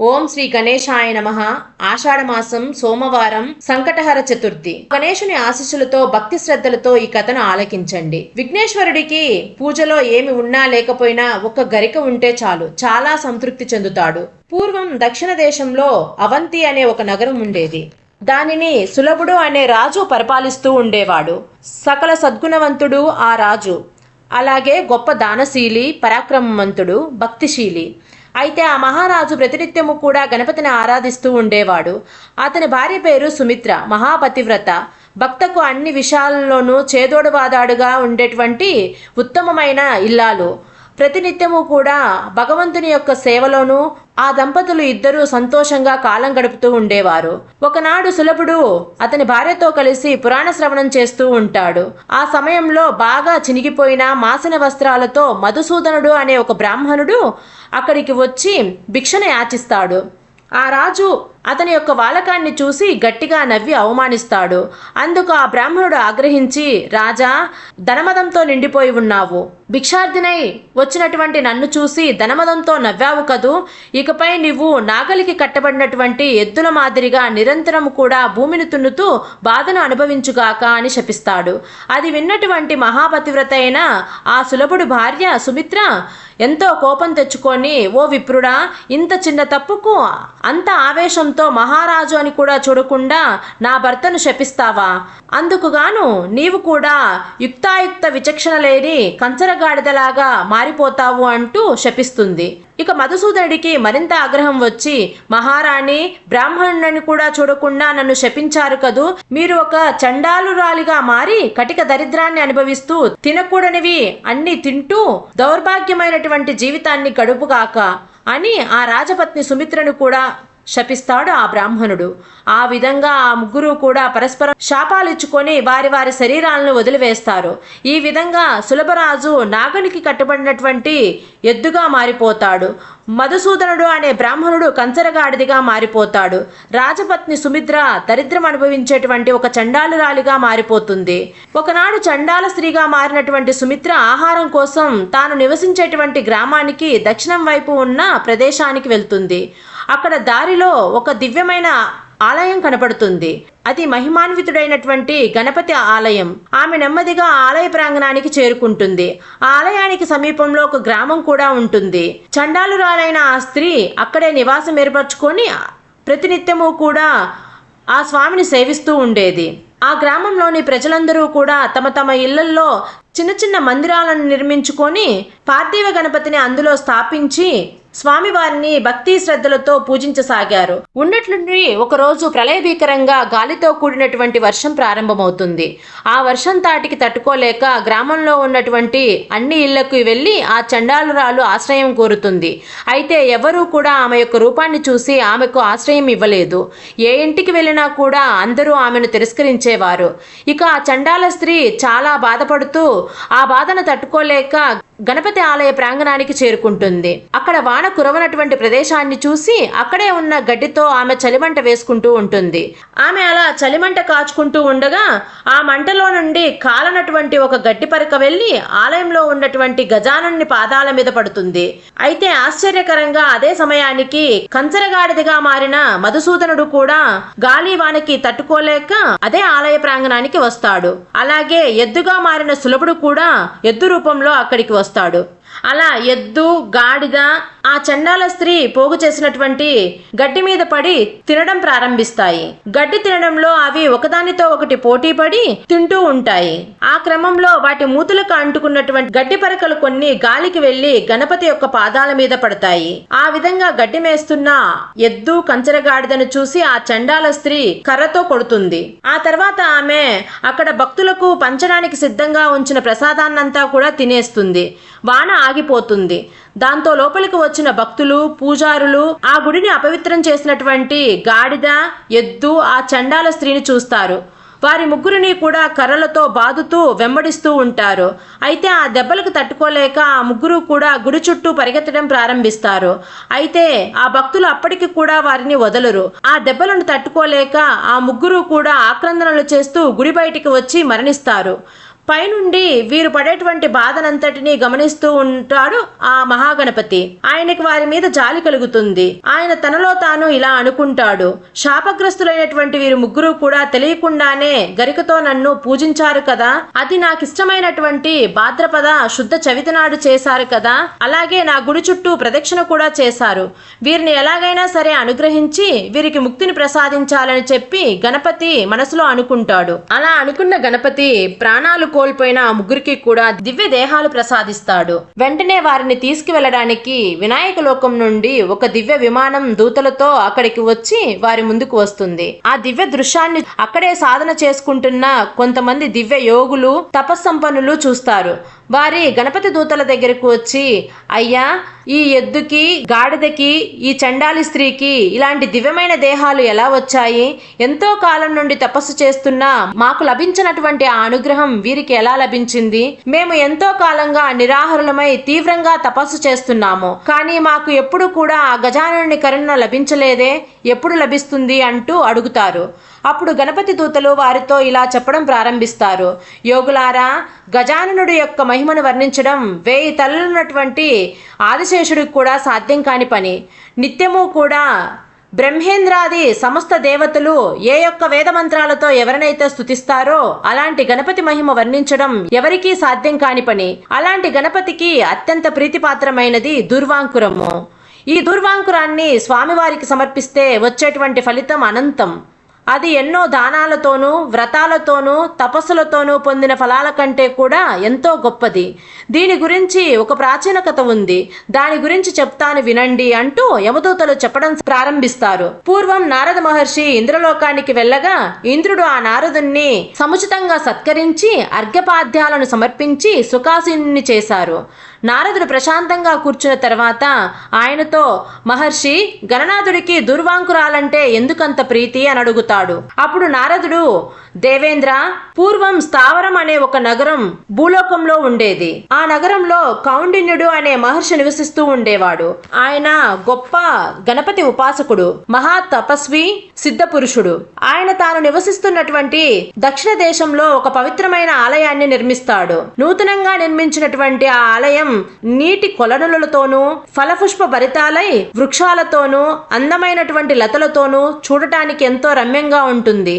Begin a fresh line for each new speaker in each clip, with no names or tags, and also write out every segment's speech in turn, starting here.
ఓం శ్రీ గణేశాయ నమ. ఆషాఢమాసం సోమవారం సంకటహర చతుర్థి. గణేశుని ఆశీస్సులతో భక్తి శ్రద్ధలతో ఈ కథను ఆలకించండి. విఘ్నేశ్వరుడికి పూజలో ఏమి ఉన్నా లేకపోయినా ఒక గరిక ఉంటే చాలు. చాలా సంతృప్తి చెందుతాడు. పూర్వం దక్షిణ దేశంలో అవంతి అనే ఒక నగరం ఉండేది. దానిని సులభుడు అనే రాజు పరిపాలిస్తూ ఉండేవాడు. సకల సద్గుణవంతుడు ఆ రాజు. అలాగే గొప్ప దానశీలి పరాక్రమవంతుడు భక్తిశీలి. అయితే ఆ మహారాజు ప్రతినిత్యము కూడా గణపతిని ఆరాధిస్తూ ఉండేవాడు. అతని భార్య పేరు సుమిత్ర మహాపతివ్రత. భక్తకు అన్ని విషయాల్లోనూ చేదోడువాదాడుగా ఉండేటువంటి ఉత్తమమైన ఇల్లాలు. ప్రతినిత్యము కూడా భగవంతుని యొక్క సేవలోనూ ఆ దంపతులు ఇద్దరూ సంతోషంగా కాలం గడుపుతూ ఉండేవారు. ఒకనాడు సులభుడు అతని భార్యతో కలిసి పురాణ శ్రవణం చేస్తూ ఉంటాడు. ఆ సమయంలో బాగా చినిగిపోయిన మాసిన వస్త్రాలతో మధుసూదనుడు అనే ఒక బ్రాహ్మణుడు అక్కడికి వచ్చి భిక్షను యాచిస్తాడు. ఆ రాజు అతని యొక్క వాలకాన్ని చూసి గట్టిగా నవ్వి అవమానిస్తాడు. అందుకు ఆ బ్రాహ్మణుడు ఆగ్రహించి రాజా ధనమదంతో నిండిపోయి ఉన్నావు. భిక్షార్థినై వచ్చినటువంటి నన్ను చూసి ధనమదంతో నవ్వావు కదూ. ఇకపై నువ్వు నాగలికి కట్టబడినటువంటి ఎద్దుల మాదిరిగా నిరంతరం కూడా భూమిని తున్నుతూ బాధను అనుభవించుగాక అని శపిస్తాడు. అది విన్నటువంటి మహాపతివ్రత అయిన ఆ సులభుడు భార్య సుమిత్ర ఎంతో కోపం తెచ్చుకొని ఓ విప్రుడా ఇంత చిన్న తప్పుకు అంత ఆవేశంతో మహారాజు అని కూడా చూడకుండా నా భర్తను శపిస్తావా? అందుకుగాను నీవు కూడా యుక్తాయుక్త విచక్షణ లేని కంచరగాడిదలాగా మారిపోతావు అంటూ శపిస్తుంది. ఇక మధుసూదనుడికి మరింత ఆగ్రహం వచ్చి మహారాణి బ్రాహ్మణుని కూడా చూడకుండా నన్ను శపించారు కదూ? మీరు ఒక చండాలురాలిగా మారి కటిక దరిద్రాన్ని అనుభవిస్తూ తినకూడనివి అన్ని తింటూ దౌర్భాగ్యమైనటువంటి జీవితాన్ని గడుపుగాక అని ఆ రాజపత్ని సుమిత్రను కూడా శపిస్తాడు ఆ బ్రాహ్మణుడు. ఆ విధంగా ఆ ముగ్గురు కూడా పరస్పరం శాపాలిచ్చుకొని వారి వారి శరీరాలను వదిలివేస్తారు. ఈ విధంగా సులభరాజు నాగునికి కట్టుబడినటువంటి ఎద్దుగా మారిపోతాడు. మధుసూదనుడు అనే బ్రాహ్మణుడు కంచరగాడిదిగా మారిపోతాడు. రాజపత్ని సుమిత్ర దరిద్రం అనుభవించేటువంటి ఒక చండాలురాలిగా మారిపోతుంది. ఒకనాడు చండాల స్త్రీగా మారినటువంటి సుమిత్ర ఆహారం కోసం తాను నివసించేటువంటి గ్రామానికి దక్షిణం వైపు ఉన్న ప్రదేశానికి వెళ్తుంది. అక్కడ దారిలో ఒక దివ్యమైన ఆలయం కనపడుతుంది. అది మహిమాన్వితుడైనటువంటి గణపతి ఆలయం. ఆమె నెమ్మదిగా ఆలయ ప్రాంగణానికి చేరుకుంటుంది. ఆ ఆలయానికి సమీపంలో ఒక గ్రామం కూడా ఉంటుంది. చండాలురాలైన ఆ స్త్రీ అక్కడే నివాసం ఏర్పరచుకొని ప్రతినిత్యము కూడా ఆ స్వామిని సేవిస్తూ ఉండేది. ఆ గ్రామంలోని ప్రజలందరూ కూడా తమ తమ ఇళ్ళల్లో చిన్న చిన్న మందిరాలను నిర్మించుకొని పార్థివ గణపతిని అందులో స్థాపించి స్వామివారిని భక్తి శ్రద్ధలతో పూజించసాగారు. ఉన్నట్లుండి ఒకరోజు ప్రళయభీకరంగా గాలితో కూడినటువంటి వర్షం ప్రారంభమవుతుంది. ఆ వర్షం తాటికి తట్టుకోలేక గ్రామంలో ఉన్నటువంటి అన్ని ఇళ్ళకు వెళ్ళి ఆ చండాలురాలు ఆశ్రయం కోరుతుంది. అయితే ఎవరూ కూడా ఆమె యొక్క రూపాన్ని చూసి ఆమెకు ఆశ్రయం ఇవ్వలేదు. ఏ ఇంటికి వెళ్ళినా కూడా అందరూ ఆమెను తిరస్కరించేవారు. ఇక ఆ చండాల స్త్రీ చాలా బాధపడుతూ ఆ బాధను తట్టుకోలేక గణపతి ఆలయ ప్రాంగణానికి చేరుకుంటుంది. అక్కడ వాన కురవనటువంటి ప్రదేశాన్ని చూసి అక్కడే ఉన్న గడ్డితో ఆమె చలిమంట వేసుకుంటూ ఉంటుంది. ఆమె అలా చలిమంట కాచుకుంటూ ఉండగా ఆ మంటలో నుండి కాలనటువంటి ఒక గడ్డి పరక వెళ్ళి ఆలయంలో ఉన్నటువంటి గజానన్ని పాదాల మీద పడుతుంది. అయితే ఆశ్చర్యకరంగా అదే సమయానికి కంచరగాడిదిగా మారిన మధుసూదనుడు కూడా గాలి వానకి తట్టుకోలేక అదే ఆలయ ప్రాంగణానికి వస్తాడు. అలాగే ఎద్దుగా మారిన సులభుడు కూడా ఎద్దు రూపంలో అక్కడికి వస్తాడు. వస్తాడు. అలా ఎద్దు గాడిద ఆ చండాల స్త్రీ పోగు చేసినటువంటి గడ్డి మీద పడి తినడం ప్రారంభిస్తాయి. గడ్డి తినడంలో అవి ఒకదానితో ఒకటి పోటీ పడి తింటూ ఉంటాయి. ఆ క్రమంలో వాటి మూతులకు అంటుకున్నటువంటి గడ్డి పరకలు కొన్ని గాలికి వెళ్ళి గణపతి యొక్క పాదాల మీద పడతాయి. ఆ విధంగా గడ్డి మేస్తున్న ఎద్దు కంచరగాడిదను చూసి ఆ చండాల స్త్రీ కర్రతో కొడుతుంది. ఆ తర్వాత ఆమె అక్కడ భక్తులకు పంచడానికి సిద్ధంగా ఉంచిన ప్రసాదాన్నంతా కూడా తినేస్తుంది. వాన ఆగిపోతుంది. దాంతో లోపలికి వచ్చిన భక్తులు పూజారులు ఆ గుడిని అపవిత్రం చేసినటువంటి గాడిద ఎద్దు ఆ చండాల స్త్రీని చూస్తారు. వారి ముగ్గురిని కూడా కర్రలతో బాదుతూ వెంబడిస్తూ ఉంటారు. అయితే ఆ దెబ్బలకు తట్టుకోలేక ఆ ముగ్గురు కూడా గుడి చుట్టూ పరిగెత్తడం ప్రారంభిస్తారు. అయితే ఆ భక్తులు అప్పటికి కూడా వారిని వదలరు. ఆ దెబ్బలను తట్టుకోలేక ఆ ముగ్గురు కూడా ఆక్రందనలు చేస్తూ గుడి బయటికి వచ్చి మరణిస్తారు. పైనుండి వీరు పడేటువంటి బాధనంతటిని గమనిస్తూ ఉంటాడు ఆ మహాగణపతి. ఆయనకి వారి మీద జాలి కలుగుతుంది. ఆయన తనలో తాను ఇలా అనుకుంటాడు. శాపగ్రస్తులైనటువంటి వీరు ముగ్గురు కూడా తెలియకుండానే గరికతో నన్ను పూజించారు కదా. అది నాకు ఇష్టమైనటువంటి భాద్రపద శుద్ధ చవితి నాడు చేశారు కదా. అలాగే నా గుడి చుట్టూ ప్రదక్షిణ కూడా చేశారు. వీరిని ఎలాగైనా సరే అనుగ్రహించి వీరికి ముక్తిని ప్రసాదించాలని చెప్పి గణపతి మనసులో అనుకుంటాడు. అలా అనుకున్న గణపతి ప్రాణాలు కోల్పోయిన ఆ ముగ్గురికి కూడా దివ్య దేహాలు ప్రసాదిస్తాడు. వెంటనే వారిని తీసుకువెళ్ళడానికి వినాయక లోకం నుండి ఒక దివ్య విమానం దూతలతో అక్కడికి వచ్చి వారి ముందుకు వస్తుంది. ఆ దివ్య దృశ్యాన్ని అక్కడే సాధన చేసుకుంటున్న కొంతమంది దివ్య యోగులు తపస్సంపన్నులు చూస్తారు. వారి గణపతి దూతల దగ్గరకు వచ్చి అయ్యా ఈ ఎద్దుకి గాడిదకి ఈ చండాలి స్త్రీకి ఇలాంటి దివ్యమైన దేహాలు ఎలా వచ్చాయి? ఎంతో కాలం నుండి తపస్సు చేస్తున్నా మాకు లభించినటువంటి ఆ అనుగ్రహం వీరికి ఎలా లభించింది? మేము ఎంతో కాలంగా నిరాహారులమై తీవ్రంగా తపస్సు చేస్తున్నాము. కానీ మాకు ఎప్పుడు కూడా ఆ గజానుని కరుణ లభించలేదే ఎప్పుడు లభిస్తుంది? అంటూ అడుగుతారు. అప్పుడు గణపతి దూతలు వారితో ఇలా చెప్పడం ప్రారంభిస్తారు. యోగులారా గజాననుడు యొక్క మహిమను వర్ణించడం వేయి తలలున్నటువంటి ఆదిశేషుడికి కూడా సాధ్యం కాని పని. నిత్యము కూడా బ్రహ్మేంద్రాది సమస్త దేవతలు ఏ యొక్క వేద మంత్రాలతో ఎవరినైతే స్తుతిస్తారో అలాంటి గణపతి మహిమ వర్ణించడం ఎవరికీ సాధ్యం కాని పని. అలాంటి గణపతికి అత్యంత ప్రీతిపాత్రమైనది దుర్వాంకురము. ఈ దుర్వాంకురాన్ని స్వామివారికి సమర్పిస్తే వచ్చేటువంటి ఫలితం అనంతం. అది ఎన్నో దానాలతోనూ వ్రతాలతోనూ తపస్సులతోనూ పొందిన ఫలాల కంటే కూడా ఎంతో గొప్పది. దీని గురించి ఒక ప్రాచీన కథ ఉంది. దాని గురించి చెప్తాను వినండి అంటూ యమదూతలు చెప్పడం ప్రారంభిస్తారు. పూర్వం నారద మహర్షి ఇంద్రలోకానికి వెళ్ళగా ఇంద్రుడు ఆ నారదుణ్ణి సముచితంగా సత్కరించి అర్ఘ్యపాద్యాలను సమర్పించి సుఖాసీనుని చేశారు. నారదుడు ప్రశాంతంగా కూర్చున్న తర్వాత ఆయనతో మహర్షి గణనాథుడికి దుర్వాంకురాలంటే ఎందుకంత ప్రీతి? అని అడుగుతాడు. అప్పుడు నారదుడు దేవేంద్ర పూర్వం స్థావరం అనే ఒక నగరం భూలోకంలో ఉండేది. ఆ నగరంలో కౌండిన్యుడు అనే మహర్షి నివసిస్తూ ఉండేవాడు. ఆయన గొప్ప గణపతి ఉపాసకుడు మహా తపస్వి సిద్ధ పురుషుడు. ఆయన తాను నివసిస్తున్నటువంటి దక్షిణ దేశంలో ఒక పవిత్రమైన ఆలయాన్ని నిర్మిస్తాడు. నూతనంగా నిర్మించినటువంటి ఆ ఆలయం నీటి కొలనులతోనూ ఫలపుష్ప భరితాలై వృక్షాలతోనూ అందమైనటువంటి లతలతోనూ చూడటానికి ఎంతో రమ్యంగా ఉంటుంది.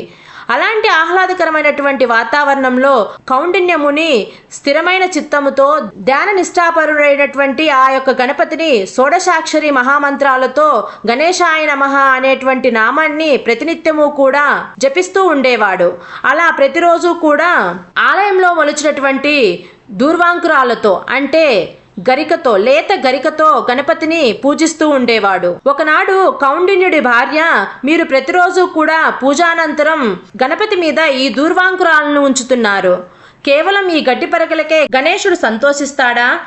అలాంటి ఆహ్లాదకరమైనటువంటి వాతావరణంలో కౌండిన్యముని స్థిరమైన చిత్తముతో ధ్యాన నిష్ఠాపరుడైనటువంటి ఆ యొక్క గణపతిని షోడశాక్షరి మహామంత్రాలతో గణేశాయ నమః అనేటువంటి నామాన్ని ప్రతినిత్యము కూడా జపిస్తూ ఉండేవాడు. అలా ప్రతిరోజు కూడా ఆలయంలో మొలిచినటువంటి దూర్వాంకురాలతో అంటే గరికతో లేత గరికతో గణపతిని పూజిస్తూ ఉండేవాడు. ఒకనాడు కౌండిన్యుడి భార్య మీరు ప్రతిరోజు కూడా పూజానంతరం గణపతి మీద ఈ దూర్వాంకురాలను ఉంచుతున్నారు. కేవలం ఈ గడ్డి పరకలకే గణేశుడు సంతోషిస్తాడా?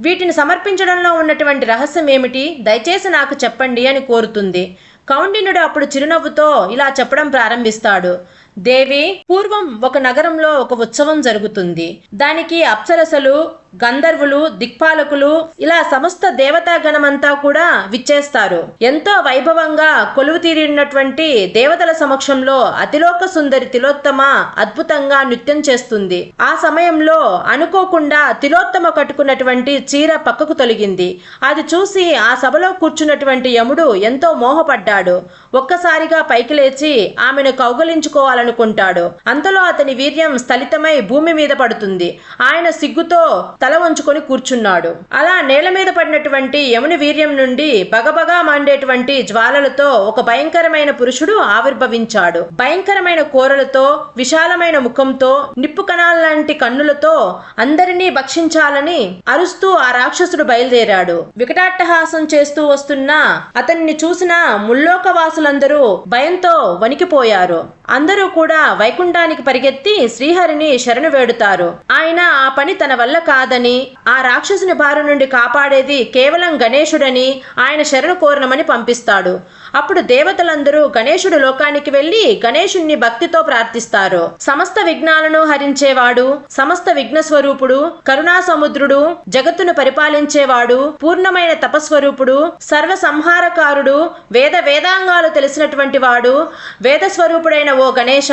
వీటిని సమర్పించడంలో ఉన్నటువంటి రహస్యం ఏమిటి? దయచేసి నాకు చెప్పండి అని కోరుతుంది. కౌండిన్యుడు అప్పుడు చిరునవ్వుతో ఇలా చెప్పడం ప్రారంభిస్తాడు. దేవి పూర్వం ఒక నగరంలో ఒక ఉత్సవం జరుగుతుంది. దానికి అప్సరసలు గంధర్వులు దిక్పాలకులు ఇలా సమస్త దేవతాగణమంతా కూడా విచ్చేస్తారు. ఎంతో వైభవంగా కొలువు తీరినటువంటి దేవతల సమక్షంలో అతిలోక సుందరి తిలోత్తమ అద్భుతంగా నృత్యం చేస్తుంది. ఆ సమయంలో అనుకోకుండా తిలోత్తమ కట్టుకున్నటువంటి చీర పక్కకు తొలగింది. అది చూసి ఆ సభలో కూర్చున్నటువంటి యముడు ఎంతో మోహపడ్డాడు. ఒక్కసారిగా పైకి లేచి ఆమెను కౌగలించుకోవాలనుకుంటాడు. అంతలో అతని వీర్యం స్థలితమై భూమి మీద పడుతుంది. ఆయన సిగ్గుతో తల వంచుకొని కూర్చున్నాడు. అలా నేల మీద పడినటువంటి యముని వీర్యం నుండి బగబగా మాండేటువంటి జ్వాలలతో ఒక భయంకరమైన పురుషుడు ఆవిర్భవించాడు. భయంకరమైన కోరలతో విశాలమైన ముఖంతో నిప్పు కణాలంటి కన్నులతో అందరినీ భక్షించాలని అరుస్తూ ఆ రాక్షసుడు బయలుదేరాడు. వికటాట్టహాసం చేస్తూ వస్తున్న అతన్ని చూసిన ముల్లోక వాసులందరూ భయంతో వణికిపోయారు. అందరూ కూడా వైకుంఠానికి పరిగెత్తి శ్రీహరిని శరణు వేడుతారు. ఆయన ఆ పని తన వల్ల కాదని ఆ రాక్షసుని బారి నుండి కాపాడేది కేవలం గణేశుడని ఆయన శరణు కోరణమని పంపిస్తాడు. అప్పుడు దేవతలందరూ గణేశుడు లోకానికి వెళ్ళి గణేశుణ్ణి భక్తితో ప్రార్థిస్తారు. సమస్త విఘ్నాలను హరించేవాడు సమస్త విఘ్న స్వరూపుడు కరుణా సముద్రుడు జగత్తును పరిపాలించేవాడు పూర్ణమైన తపస్వరూపుడు సర్వ సంహారకారుడు వేద వేదాంగాలు తెలిసినటువంటి వాడు వేద స్వరూపుడైన ఓ గణేశ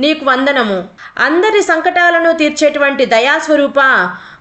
నీకు వందనము. అందరి సంకటాలను తీర్చేటువంటి దయాస్వరూప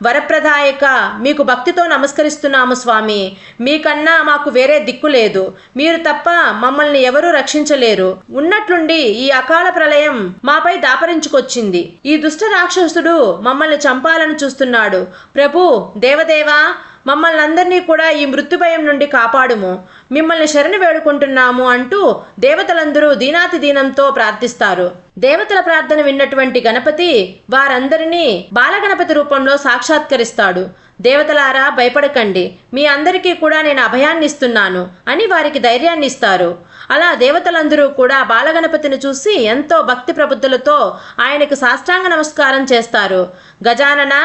వరప్రదాయక మీకు భక్తితో నమస్కరిస్తున్నాము స్వామి. మీకన్నా మాకు వేరే దిక్కు లేదు. మీరు తప్ప మమ్మల్ని ఎవరూ రక్షించలేరు. ఉన్నట్లుండి ఈ అకాల ప్రళయం మాపై దాపరించుకొచ్చింది. ఈ దుష్ట రాక్షసుడు మమ్మల్ని చంపాలని చూస్తున్నాడు. ప్రభు దేవదేవా మమ్మల్ని అందరినీ కూడా ఈ మృత్యుభయం నుండి కాపాడుము. మిమ్మల్ని శరణి వేడుకుంటున్నాము అంటూ దేవతలందరూ దీనాతి దీనంతో ప్రార్థిస్తారు. దేవతల ప్రార్థన విన్నటువంటి గణపతి వారందరినీ బాలగణపతి రూపంలో సాక్షాత్కరిస్తాడు. దేవతలారా భయపడకండి. మీ అందరికీ కూడా నేను అభయాన్ని ఇస్తున్నాను అని వారికి ధైర్యాన్ని ఇస్తారు అలా దేవతలందరూ కూడా బాలగణపతిని చూసి ఎంతో భక్తి ప్రబుద్ధులతో ఆయనకు సాష్టాంగ నమస్కారం చేస్తారు. గజానన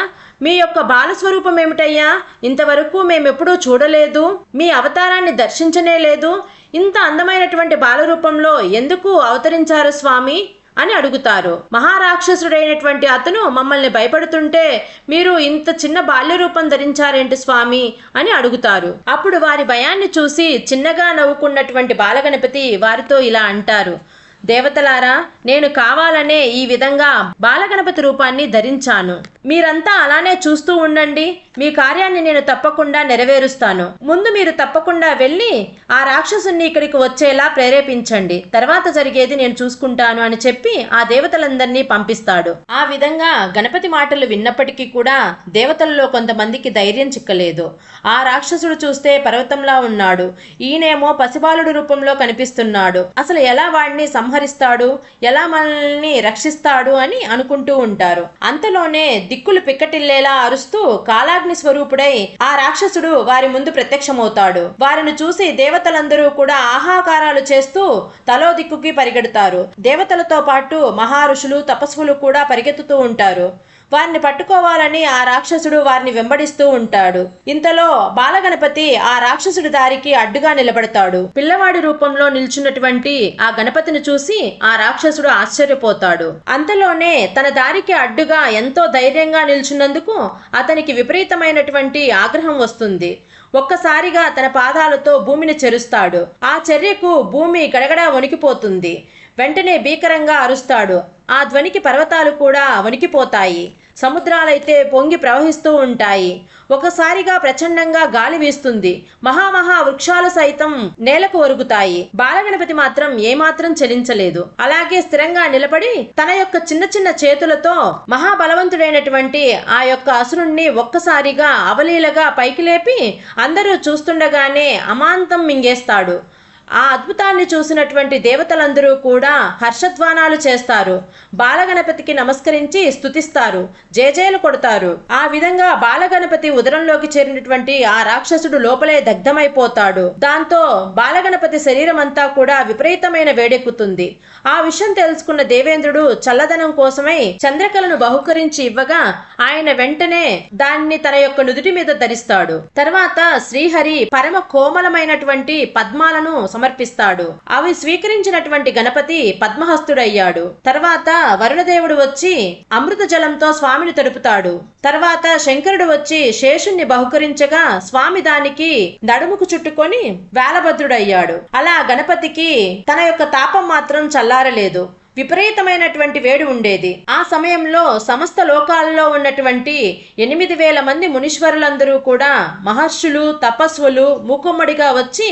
మీ యొక్క బాలస్వరూపం ఏమిటయ్యా? ఇంతవరకు మేమెప్పుడూ చూడలేదు. మీ అవతారాన్ని దర్శించనే లేదు. ఇంత అందమైనటువంటి బాలరూపంలో ఎందుకు అవతరించారు స్వామి? అని అడుగుతారు. మహారాక్షసుడైనటువంటి అతను మమ్మల్ని భయపడుతుంటే మీరు ఇంత చిన్న బాల్య రూపం ధరించారేంటి స్వామి? అని అడుగుతారు. అప్పుడు వారి భయాన్ని చూసి చిన్నగా నవ్వుకున్నటువంటి బాలగణపతి వారితో ఇలా అంటారు. దేవతలారా నేను కావాలనే ఈ విధంగా బాలగణపతి రూపాన్ని ధరించాను. మీరంతా అలానే చూస్తూ ఉండండి మీ కార్యాన్ని నేను తప్పకుండా నెరవేరుస్తాను. ముందు మీరు తప్పకుండా వెళ్ళి ఆ రాక్షసుని ఇక్కడికి వచ్చేలా ప్రేరేపించండి. తర్వాత జరిగేది నేను చూసుకుంటాను అని చెప్పి ఆ దేవతలందరినీ పంపిస్తాడు. ఆ విధంగా గణపతి మాటలు విన్నప్పటికీ కూడా దేవతల్లో కొంతమందికి ధైర్యం చిక్కలేదు. ఆ రాక్షసుడు చూస్తే పర్వతంలా ఉన్నాడు. ఈయనేమో పసిబాలుడు రూపంలో కనిపిస్తున్నాడు. అసలు ఎలా వాడిని సంహరిస్తాడు? ఎలా మనల్ని రక్షిస్తాడు అని అనుకుంటూ ఉంటారు. అంతలోనే దిక్కులు పిక్కటిల్లేలా అరుస్తూ కాలాగ్ని స్వరూపుడై ఆ రాక్షసుడు వారి ముందు ప్రత్యక్షమవుతాడు. వారిని చూసి దేవతలందరూ కూడా ఆహాకారాలు చేస్తూ తలో దిక్కుకి పరిగెడతారు. దేవతలతో పాటు మహారుషులు తపస్సులు కూడా పరిగెత్తుతూ ఉంటారు. వారిని పట్టుకోవాలని ఆ రాక్షసుడు వారిని వెంబడిస్తూ ఉంటాడు. ఇంతలో బాలగణపతి ఆ రాక్షసుడి దారికి అడ్డుగా నిలబడతాడు. పిల్లవాడి రూపంలో నిల్చున్నటువంటి ఆ గణపతిని చూసి ఆ రాక్షసుడు ఆశ్చర్యపోతాడు. అంతలోనే తన దారికి అడ్డుగా ఎంతో ధైర్యంగా నిల్చున్నందుకు అతనికి విపరీతమైనటువంటి ఆగ్రహం వస్తుంది. ఒక్కసారిగా తన పాదాలతో భూమిని చెరుస్తాడు. ఆ చర్యకు భూమి గడగడా వణికిపోతుంది. వెంటనే భీకరంగా అరుస్తాడు. ఆ ధ్వనికి పర్వతాలు కూడా వణికిపోతాయి సముద్రాలైతే పొంగి ప్రవహిస్తూ ఉంటాయి. ఒకసారిగా ప్రచండంగా గాలి వీస్తుంది. మహామహా వృక్షాలు సైతం నేలకు ఒరుగుతాయి. బాలగణపతి మాత్రం ఏమాత్రం చలించలేదు. అలాగే స్థిరంగా నిలబడి తన యొక్క చిన్న చిన్న చేతులతో మహాబలవంతుడైనటువంటి ఆ యొక్క అసురుణ్ణి ఒక్కసారిగా అవలీలగా పైకి లేపి అందరూ చూస్తుండగానే అమాంతం మింగేస్తాడు. ఆ అద్భుతాన్ని చూసినటువంటి దేవతలందరూ కూడా హర్షధ్వానాలు చేస్తారు. బాలగణపతికి నమస్కరించి స్తుతిస్తారు. జేజేలు కొడతారు. ఆ విధంగా బాలగణపతి ఉదరంలోకి చేరినటువంటి ఆ రాక్షసుడు లోపలే దగ్ధమైపోతాడు. దాంతో బాలగణపతి శరీరం అంతా కూడా విపరీతమైన వేడెక్కుతుంది. ఆ విషయం తెలుసుకున్న దేవేంద్రుడు చల్లదనం కోసమై చంద్రకళను బహుకరించి ఇవ్వగా ఆయన వెంటనే దాన్ని తన యొక్క నుదుటి మీద ధరిస్తాడు. తర్వాత శ్రీహరి పరమ కోమలమైనటువంటి పద్మాలను సమర్పిస్తాడు. అవి స్వీకరించినటువంటి గణపతి పద్మహస్తుడయ్యాడు. తర్వాత వరుణదేవుడు వచ్చి అమృత జలంతో స్వామిని తడుపుతాడు. తర్వాత శంకరుడు వచ్చి శేషుణ్ణి బహుకరించగా స్వామి దానికి నడుముకు చుట్టుకొని వేలభద్రుడయ్యాడు. అలా గణపతికి తన యొక్క తాపం మాత్రం చల్లారలేదు. విపరీతమైనటువంటి వేడి ఉండేది. ఆ సమయంలో సమస్త లోకాలలో ఉన్నటువంటి ఎనిమిది వేల మంది మునీశ్వరులందరూ కూడా మహర్షులు తపస్సులు మూకుమ్మడిగా వచ్చి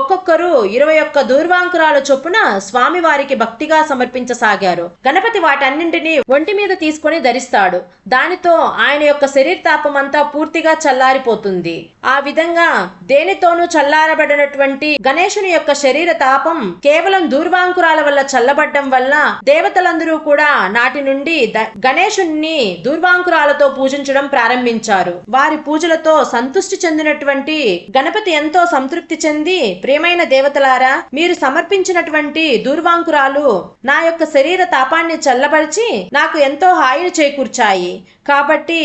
ఒక్కొక్కరు ఇరవై ఒక్క దూర్వాంకురాల చొప్పున స్వామివారికి భక్తిగా సమర్పించసాగారు. గణపతి వాటన్నింటినీ ఒంటి మీద తీసుకొని ధరిస్తాడు. దానితో ఆయన యొక్క శరీర తాపం అంతా పూర్తిగా చల్లారిపోతుంది. ఆ విధంగా దేనితోనూ చల్లారబడినటువంటి గణేశుని యొక్క శరీర తాపం కేవలం దూర్వాంకురాల వల్ల చల్లబడ్డం వల్ల దేవతలందరూ కూడా నాటి నుండి గణేశుణ్ణి దూర్వాంకురాలతో పూజించడం ప్రారంభించారు. వారి పూజలతో సంతృష్టి చెందినటువంటి గణపతి ఎంతో సంతృప్తి చెంది ప్రియమైన దేవతలారా మీరు సమర్పించినటువంటి దూర్వాంకురాలు నా యొక్క శరీర తాపాన్ని చల్లబరిచి నాకు ఎంతో హాయిని చేకూర్చాయి. కాబట్టి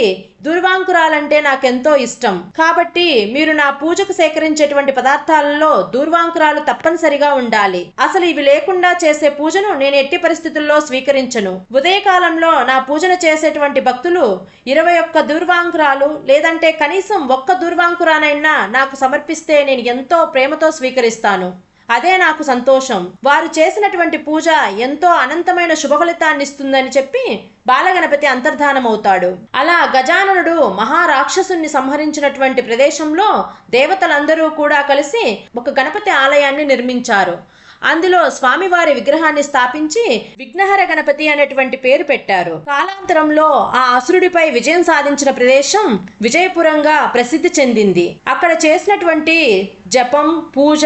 దూర్వాంకురాలంటే నాకెంతో ఇష్టం. కాబట్టి మీరు నా పూజకు సేకరించేటువంటి పదార్థాలలో దూర్వాంకురాలు తప్పనిసరిగా ఉండాలి. అసలు ఇవి లేకుండా చేసే పూజను నేను ఎట్టి పరిస్థితుల్లో స్వీకరించను. ఉదయకాలంలో నా పూజన చేసేటువంటి భక్తులు ఇరవై ఒక్క దూర్వాంకురాలు లేదంటే కనీసం ఒక్క దూర్వాంకురానైనా నాకు సమర్పిస్తే నేను ఎంతో ప్రేమతో స్వీకరిస్తాను. అదే నాకు సంతోషం. వారు చేసినటువంటి పూజ ఎంతో అనంతమైన శుభఫలితాన్ని ఇస్తుందని చెప్పి బాలగణపతి అంతర్ధానమవుతాడు. అలా గజాననుడు మహారాక్షసుని సంహరించినటువంటి ప్రదేశంలో దేవతలందరూ కూడా కలిసి ఒక గణపతి ఆలయాన్ని నిర్మించారు. అందులో స్వామివారి విగ్రహాన్ని స్థాపించి విఘ్నహర గణపతి అనేటువంటి పేరు పెట్టారు. కాలాంతరంలో ఆ అసురుడిపై విజయం సాధించిన ప్రదేశం విజయపురంగా ప్రసిద్ధి చెందింది. అక్కడ చేసినటువంటి జపం పూజ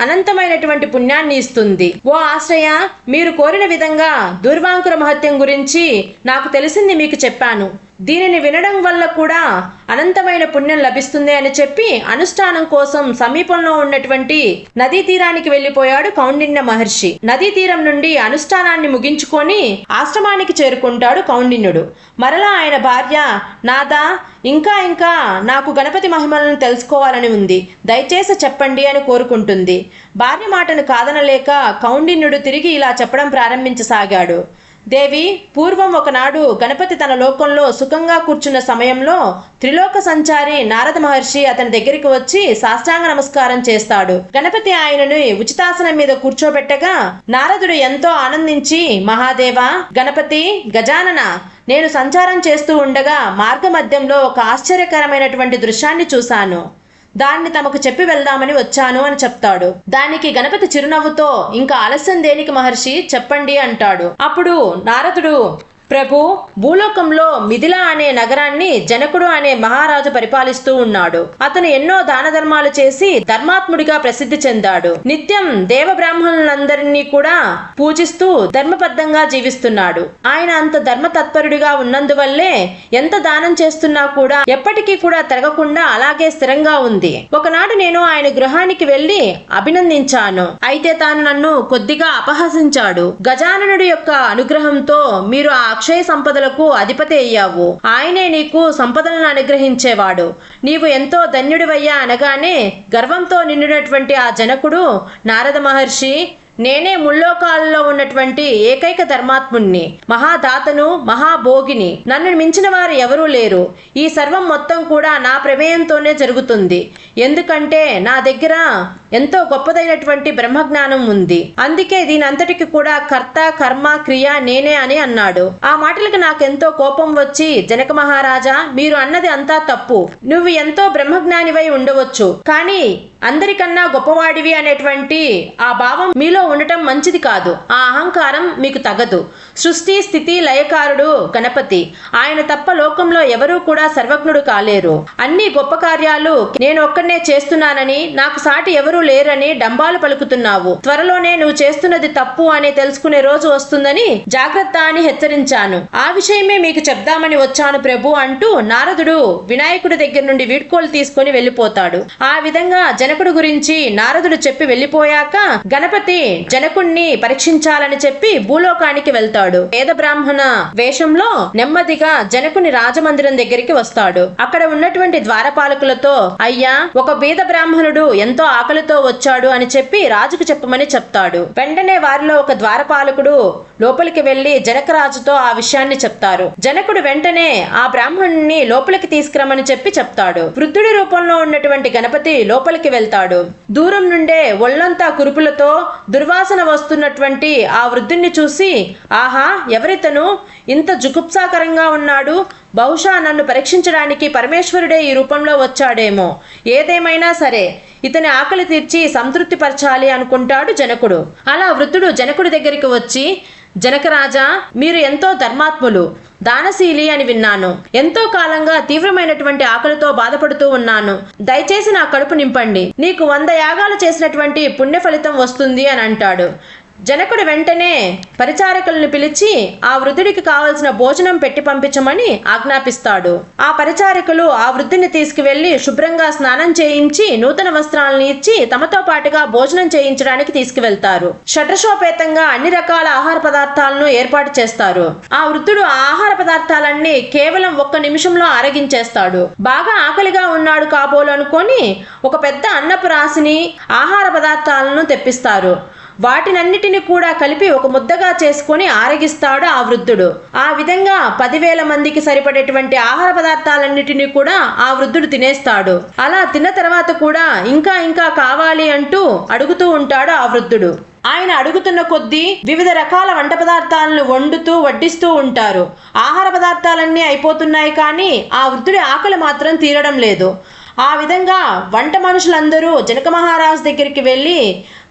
అనంతమైనటువంటి పుణ్యాన్ని ఇస్తుంది. ఓ ఆశ్రయ మీరు కోరిన విధంగా దుర్వాంకుర మహత్యం గురించి నాకు తెలిసింది మీకు చెప్పాను. దీనిని వినడం వల్ల కూడా అనంతమైన పుణ్యం లభిస్తుంది అని చెప్పి అనుష్ఠానం కోసం సమీపంలో ఉన్నటువంటి నదీ తీరానికి వెళ్ళిపోయాడు కౌండిన్య మహర్షి. నదీ తీరం నుండి అనుష్ఠానాన్ని ముగించుకొని ఆశ్రమానికి చేరుకుంటాడు కౌండిన్యుడు. మరలా ఆయన భార్య నాదా ఇంకా ఇంకా నాకు గణపతి మహిమలను తెలుసుకోవాలని ఉంది. దయచేసి చెప్పండి అని కోరుకుంటుంది. భార్య మాటను కాదనలేక కౌండిన్యుడు తిరిగి ఇలా చెప్పడం ప్రారంభించసాగాడు. దేవి పూర్వం ఒకనాడు గణపతి తన లోకంలో సుఖంగా కూర్చున్న సమయంలో త్రిలోక సంచారి నారద మహర్షి అతని దగ్గరికి వచ్చి సాష్టాంగ నమస్కారం చేస్తాడు. గణపతి ఆయనను ఉచితాసనం మీద కూర్చోబెట్టగా నారదుడు ఎంతో ఆనందించి మహాదేవ గణపతి గజానన నేను సంచారం చేస్తూ ఉండగా మార్గ మధ్యంలో ఒక ఆశ్చర్యకరమైనటువంటి దృశ్యాన్ని చూశాను. దాన్ని తమకు చెప్పి వెళ్దామని వచ్చాను అని చెప్తాడు. దానికి గణపతి చిరునవ్వుతో ఇంకా ఆలస్యం దేనికి మహర్షి? చెప్పండి అంటాడు. అప్పుడు నారదుడు ప్రభు భూలోకంలో మిథిల అనే నగరాన్ని జనకుడు అనే మహారాజు పరిపాలిస్తూ ఉన్నాడు. అతను ఎన్నో దాన ధర్మాలు చేసి ధర్మాత్ముడిగా ప్రసిద్ధి చెందాడు. నిత్యం దేవ బ్రాహ్మణులందరినీ కూడా పూజిస్తూ ధర్మబద్ధంగా జీవిస్తున్నాడు. ఆయన అంత ధర్మ తత్పరుడిగా ఉన్నందువల్లే ఎంత దానం చేస్తున్నా కూడా ఎప్పటికీ కూడా తిరగకుండా అలాగే స్థిరంగా ఉంది. ఒకనాడు నేను ఆయన గృహానికి వెళ్ళి అభినందించాను. అయితే తాను నన్ను కొద్దిగా అపహసించాడు. గజాననుడి యొక్క అనుగ్రహంతో మీరు ఆ అక్షయ సంపదలకు అధిపతి అయ్యావు. ఆయనే నీకు సంపదలను అనుగ్రహించేవాడు. నీవు ఎంతో ధన్యుడివయ్యా అనగానే గర్వంతో నిండినటువంటి ఆ జనకుడు నారద మహర్షి నేనే ముల్లోకాలలో ఉన్నటువంటి ఏకైక ధర్మాత్ముణ్ణి మహాదాతను మహాభోగిని. నన్ను మించిన వారు ఎవరూ లేరు. ఈ సర్వం మొత్తం కూడా నా ప్రమేయంతోనే జరుగుతుంది. ఎందుకంటే నా దగ్గర ఎంతో గొప్పదైనటువంటి బ్రహ్మజ్ఞానం ఉంది. అందుకే దీని అంతటికి కూడా కర్త కర్మ క్రియ నేనే అని అన్నాడు. ఆ మాటలకు నాకెంతో కోపం వచ్చి జనక మహారాజా మీరు అన్నది అంతా తప్పు. నువ్వు ఎంతో బ్రహ్మజ్ఞానివై ఉండవచ్చు. కానీ అందరికన్నా గొప్పవాడివి అనేటువంటి ఆ భావం మీలో ఉండటం మంచిది కాదు. ఆ అహంకారం మీకు తగదు. సృష్టి స్థితి లయకారుడు గణపతి. ఆయన తప్ప లోకంలో ఎవరూ కూడా సర్వజ్ఞుడు కాలేరు. అన్ని గొప్ప కార్యాలు నేను ఒక్కనే చేస్తున్నానని నాకు సాటి ఎవరూ లేరని డంబాలు పలుకుతున్నావు. త్వరలోనే నువ్వు చేస్తున్నది తప్పు అని తెలుసుకునే రోజు వస్తుందని జాగ్రత్త అని హెచ్చరించాను. ఆ విషయమే మీకు చెప్దామని వచ్చాను ప్రభు అంటూ నారదుడు వినాయకుడి దగ్గర నుండి వీడ్కోలు తీసుకొని వెళ్ళిపోతాడు. ఆ విధంగా జన జనకుడు గురించి నారదుడు చెప్పి వెళ్ళిపోయాక గణపతి జనకుణ్ణి పరీక్షించాలని చెప్పి భూలోకానికి వెళ్తాడు. వేద బ్రాహ్మణ వేషంలో నెమ్మదిగా జనకుని రాజమందిరం దగ్గరికి వస్తాడు. అక్కడ ఉన్నటువంటి ద్వారపాలకులతో అయ్యా ఒక బీద బ్రాహ్మణుడు ఎంతో ఆకలితో వచ్చాడు అని చెప్పి రాజుకు చెప్పమని చెప్తాడు. వెంటనే వారిలో ఒక ద్వారపాలకుడు లోపలికి వెళ్ళి జనకరాజుతో ఆ విషయాన్ని చెప్తారు. జనకుడు వెంటనే ఆ బ్రాహ్మణుని లోపలికి తీసుకురమని చెప్పి చెప్తాడు. వృద్ధుడి రూపంలో ఉన్నటువంటి గణపతి లోపలికి వెళ్తాడు. దూరం నుండే ఒళ్ళంతా కురుపులతో దుర్వాసన వస్తున్నటువంటి ఆ వృద్ధుణ్ణి చూసి ఆహా ఎవరితను? ఇంత జుగుప్సాకరంగా ఉన్నాడు. బహుశా నన్ను పరీక్షించడానికి పరమేశ్వరుడే ఈ రూపంలో వచ్చాడేమో. ఏదేమైనా సరే ఇతని ఆకలి తీర్చి సంతృప్తిపరచాలి అనుకుంటాడు జనకుడు. అలా వృద్ధుడు జనకుడి దగ్గరికి వచ్చి జనకరాజా మీరు ఎంతో ధర్మాత్ములు. దానశీలి అని విన్నాను. ఎంతో కాలంగా తీవ్రమైనటువంటి ఆకలితో బాధపడుతూ ఉన్నాను. దయచేసి నా కడుపు నింపండి. నీకు వంద యాగాలు చేసినటువంటి పుణ్య ఫలితం వస్తుంది అని అంటాడు. జనకుడు వెంటనే పరిచారకులను పిలిచి ఆ వృద్ధుడికి కావలసిన భోజనం పెట్టి పంపించమని ఆజ్ఞాపిస్తాడు. ఆ పరిచారకులు ఆ వృద్ధుని తీసుకువెళ్ళి శుభ్రంగా స్నానం చేయించి నూతన వస్త్రాలను ఇచ్చి తమతో పాటుగా భోజనం చేయించడానికి తీసుకువెళ్తారు. షడ్రశోపేతంగా అన్ని రకాల ఆహార పదార్థాలను ఏర్పాటు చేస్తారు. ఆ వృద్ధుడు ఆ ఆహార పదార్థాలన్నీ కేవలం ఒక్క నిమిషంలో ఆరగించేస్తాడు. బాగా ఆకలిగా ఉన్నాడు కాబోలు అనుకొని ఒక పెద్ద అన్నపు రాశిని ఆహార పదార్థాలను తెప్పిస్తారు. వాటినన్నిటిని కూడా కలిపి ఒక ముద్దగా చేసుకొని ఆరగిస్తాడు ఆ వృద్ధుడు. ఆ విధంగా పదివేల మందికి సరిపడేటువంటి ఆహార పదార్థాలన్నిటినీ కూడా ఆ వృద్ధుడు తినేస్తాడు. అలా తిన్న తర్వాత కూడా ఇంకా ఇంకా కావాలి అంటూ అడుగుతూ ఉంటాడు ఆ వృద్ధుడు. ఆయన అడుగుతున్న కొద్దీ వివిధ రకాల వంట పదార్థాలను వండుతూ వడ్డిస్తూ ఉంటారు. ఆహార పదార్థాలన్నీ అయిపోతున్నాయి కానీ ఆ వృద్ధుడి ఆకలి మాత్రం తీరడం లేదు. ఆ విధంగా వంట మనుషులందరూ జనక మహారాజు దగ్గరికి వెళ్ళి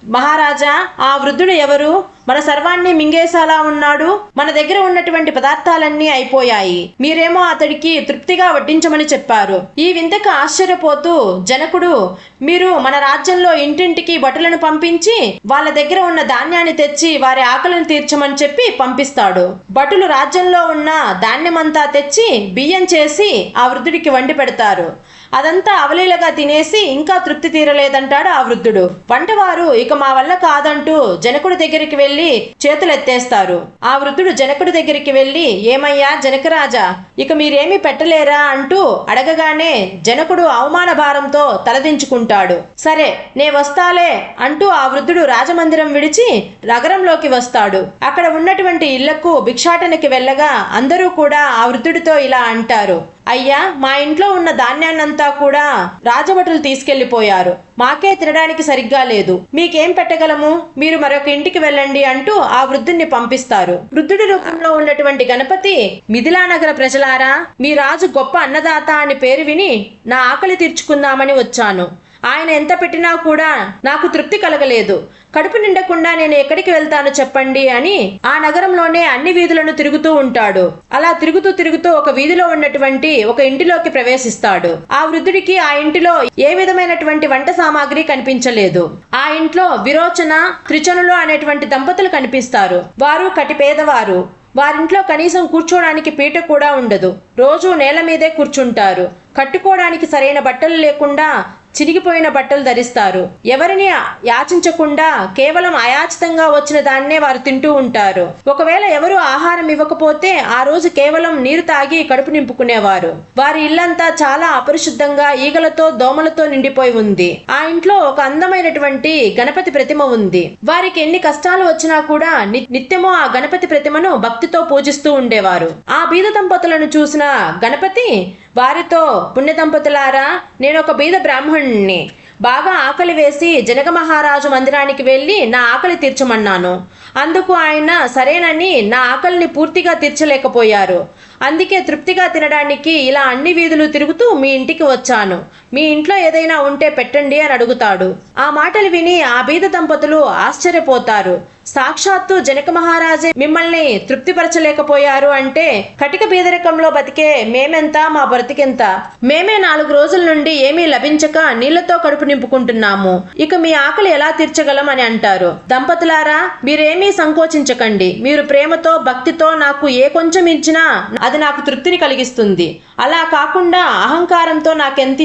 మహారాజా ఆ వృద్ధుడు ఎవరు? మన సర్వాన్ని మింగేసేలా ఉన్నాడు? మన దగ్గర ఉన్నటువంటి పదార్థాలన్నీ అయిపోయాయి. మీరేమో అతడికి తృప్తిగా వడ్డించమని చెప్పారు. ఈ వింతకు ఆశ్చర్యపోతూ జనకుడు మీరు మన రాజ్యంలో ఇంటింటికి భటులను పంపించి వాళ్ళ దగ్గర ఉన్న ధాన్యాన్ని తెచ్చి వారి ఆకలిని తీర్చమని చెప్పి పంపిస్తాడు. భటులు రాజ్యంలో ఉన్న ధాన్యమంతా తెచ్చి బియ్యం చేసి ఆ వృద్ధుడికి వండి పెడతారు. అదంతా అవలీలగా తినేసి ఇంకా తృప్తి తీరలేదంటాడు ఆ వృద్ధుడు. వంటవారు ఇక మా వల్ల కాదంటూ జనకుడి దగ్గరికి వెళ్ళి చేతులెత్తేస్తారు. ఆ వృద్ధుడు జనకుడి దగ్గరికి వెళ్ళి ఏమయ్యా జనకరాజా ఇక మీరేమీ పెట్టలేరా? అంటూ అడగగానే జనకుడు అవమాన భారంతో తలదించుకుంటాడు. సరే నే వస్తాలే అంటూ ఆ వృద్ధుడు రాజమందిరం విడిచి నగరంలోకి వస్తాడు. అక్కడ ఉన్నటువంటి ఇళ్ళకు భిక్షాటనకి వెళ్ళగా అందరూ కూడా ఆ వృద్ధుడితో ఇలా అంటారు. అయ్యా మా ఇంట్లో ఉన్న ధాన్యాన్నంతా కూడా రాజభటులు తీసుకెళ్ళిపోయారు మాకే తినడానికి సరిగ్గా లేదు. మీకేం పెట్టగలము? మీరు మరొక ఇంటికి వెళ్ళండి అంటూ ఆ వృద్ధుణ్ణి పంపిస్తారు. వృద్ధుడి రూపంలో ఉన్నటువంటి గణపతి మిథిలా నగర ప్రజలారా మీ రాజు గొప్ప అన్నదాత అని పేరు విని నా ఆకలి తీర్చుకుందామని వచ్చాను. ఆయన ఎంత పెట్టినా కూడా నాకు తృప్తి కలగలేదు. కడుపు నిండకుండా నేను ఎక్కడికి వెళ్తాను చెప్పండి అని ఆ నగరంలోనే అన్ని వీధులను తిరుగుతూ ఉంటాడు. అలా తిరుగుతూ తిరుగుతూ ఒక వీధిలో ఉన్నటువంటి ఒక ఇంటిలోకి ప్రవేశిస్తాడు. ఆ వృద్ధుడికి ఆ ఇంటిలో ఏ విధమైనటువంటి వంట సామాగ్రి కనిపించలేదు. ఆ ఇంట్లో విరోచన త్రిచనులు అనేటువంటి దంపతులు కనిపిస్తారు. వారు కటి పేదవారు. వారింట్లో కనీసం కూర్చోడానికి పీట కూడా ఉండదు. రోజు నేల మీదే కూర్చుంటారు. కట్టుకోవడానికి సరైన బట్టలు లేకుండా చిరిగిపోయిన బట్టలు ధరిస్తారు. ఎవరిని యాచించకుండా కేవలం అయాచితంగా వచ్చిన దాన్నే వారు తింటూ ఉంటారు. ఒకవేళ ఎవరు ఆహారం ఇవ్వకపోతే ఆ రోజు కేవలం నీరు తాగి కడుపు నింపుకునేవారు. వారి ఇల్లంతా చాలా అపరిశుద్ధంగా ఈగలతో దోమలతో నిండిపోయి ఉంది. ఆ ఇంట్లో ఒక అందమైనటువంటి గణపతి ప్రతిమ ఉంది. వారికి ఎన్ని కష్టాలు వచ్చినా కూడా ని- నిత్యము ఆ గణపతి ప్రతిమను భక్తితో పూజిస్తూ ఉండేవారు. ఆ బీద దంపతులను చూసిన గణపతి వారితో పుణ్య దంపతులారా నేను ఒక బీద బ్రాహ్మణుణ్ణి బాగా ఆకలి వేసి జనక మహారాజు మందిరానికి వెళ్ళి నా ఆకలి తీర్చమన్నాను. అందుకు ఆయన సరేనని నా ఆకలిని పూర్తిగా తీర్చలేకపోయారు. అందుకే తృప్తిగా తినడానికి ఇలా అన్ని వీధులు తిరుగుతూ మీ ఇంటికి వచ్చాను. మీ ఇంట్లో ఏదైనా ఉంటే పెట్టండి అని అడుగుతాడు. ఆ మాటలు విని ఆ బీద దంపతులు ఆశ్చర్యపోతారు. సాక్షాత్తు జనక మహారాజే మిమ్మల్ని తృప్తిపరచలేకపోయారు అంటే కటిక పేదరికంలో బతికే మేమెంత మా బ్రతికెంత? మేమే నాలుగు రోజుల నుండి ఏమీ లభించక నీళ్ళతో కడుపు నింపుకుంటున్నాము. ఇక మీ ఆకలి ఎలా తీర్చగలం అని అంటారు. దంపతులారా మీరేమీ సంకోచించకండి. మీరు ప్రేమతో భక్తితో నాకు ఏ కొంచెం ఇచ్చినా అది నాకు తృప్తిని కలిగిస్తుంది. అలా కాకుండా అహంకారంతో నాకెంత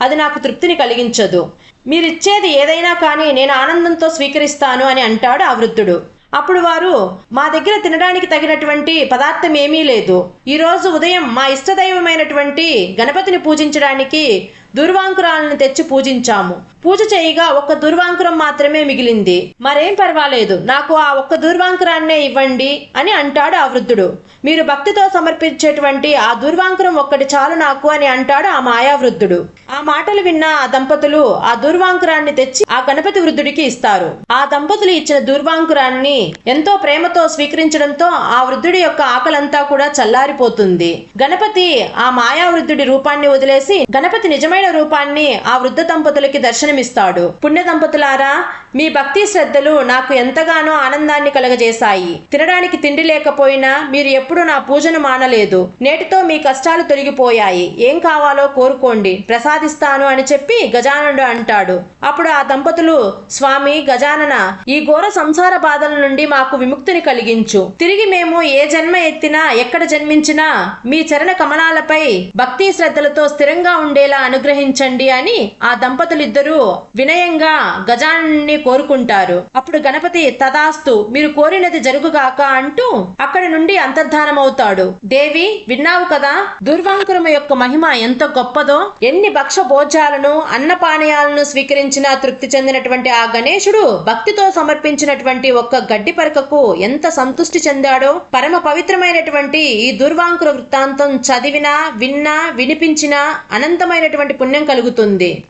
అది నాకు తృప్తిని కలిగించదు. మీరిచ్చేది ఏదైనా కానీ నేను ఆనందంతో స్వీకరిస్తాను అని అంటాడు ఆ వృద్ధుడు. అప్పుడు వారు మా దగ్గర తినడానికి తగినటువంటి పదార్థం ఏమీ లేదు. ఈరోజు ఉదయం మా ఇష్టదైవమైనటువంటి గణపతిని పూజించడానికి దుర్వాంకురాలను తెచ్చి పూజించాము. పూజ చేయగా ఒక్క దుర్వాంకురం మాత్రమే మిగిలింది. మరేం పర్వాలేదు. నాకు ఆ ఒక్క దుర్వాంకురాన్నే ఇవ్వండి అని అంటాడు ఆ వృద్ధుడు. మీరు భక్తితో సమర్పించేటువంటి ఆ దుర్వాంకురం ఒక్కటి చాలు నాకు అని అంటాడు ఆ మాయా వృద్ధుడు. ఆ మాటలు విన్న ఆ దంపతులు ఆ దుర్వాంకురాన్ని తెచ్చి ఆ గణపతి వృద్ధుడికి ఇస్తారు. ఆ దంపతులు ఇచ్చిన దుర్వాంకురాన్ని ఎంతో ప్రేమతో స్వీకరించడంతో ఆ వృద్ధుడి యొక్క ఆకలంతా కూడా చల్లారిపోతుంది. గణపతి ఆ మాయా వృద్ధుడి రూపాన్ని వదిలేసి గణపతి నిజమైన అందమైన రూపాన్ని ఆ వృద్ధ దంపతులకి దర్శనమిస్తాడు. పుణ్య దంపతులారా మీ భక్తి శ్రద్ధలు నాకు ఎంతగానో ఆనందాన్ని కలగజేశాయి. తినడానికి తిండి లేకపోయినా మీరు ఎప్పుడూ నా పూజను మానలేదు. నేటితో మీ కష్టాలు తొలగిపోయాయి. ఏం కావాలో కోరుకోండి. ప్రసాదిస్తాను అని చెప్పి గజాననుడు అంటాడు. అప్పుడు ఆ దంపతులు స్వామి గజానన ఈ ఘోర సంసార బాధల నుండి మాకు విముక్తిని కలిగించు. తిరిగి మేము ఏ జన్మ ఎత్తినా ఎక్కడ జన్మించినా మీ చరణ కమలాలపై భక్తి శ్రద్ధలతో స్థిరంగా ఉండేలా అనుగ్రహం అనుగ్రహించండి అని ఆ దంపతులిద్దరూ వినయంగా గజాన్ని కోరుకుంటారు. అప్పుడు గణపతి తదాస్తు మీరు కోరినది జరుగుగాక అంటూ అక్కడి నుండి అంతర్ధానమవుతాడు. దేవి విన్నావు కదా దుర్వాంకురము యొక్క మహిమ ఎంత గొప్పదో? ఎన్ని భక్ష భోజాలను అన్నపానీయాలను స్వీకరించిన తృప్తి చెందినటువంటి ఆ గణేశుడు భక్తితో సమర్పించినటువంటి ఒక్క గడ్డి పరకకు ఎంత సంతుష్టి చెందాడో? పరమ పవిత్రమైనటువంటి ఈ దుర్వాంకుర వృత్తాంతం చదివినా విన్నా వినిపించినా అనంతమైనటువంటి పుణ్యం కలుగుతుంది.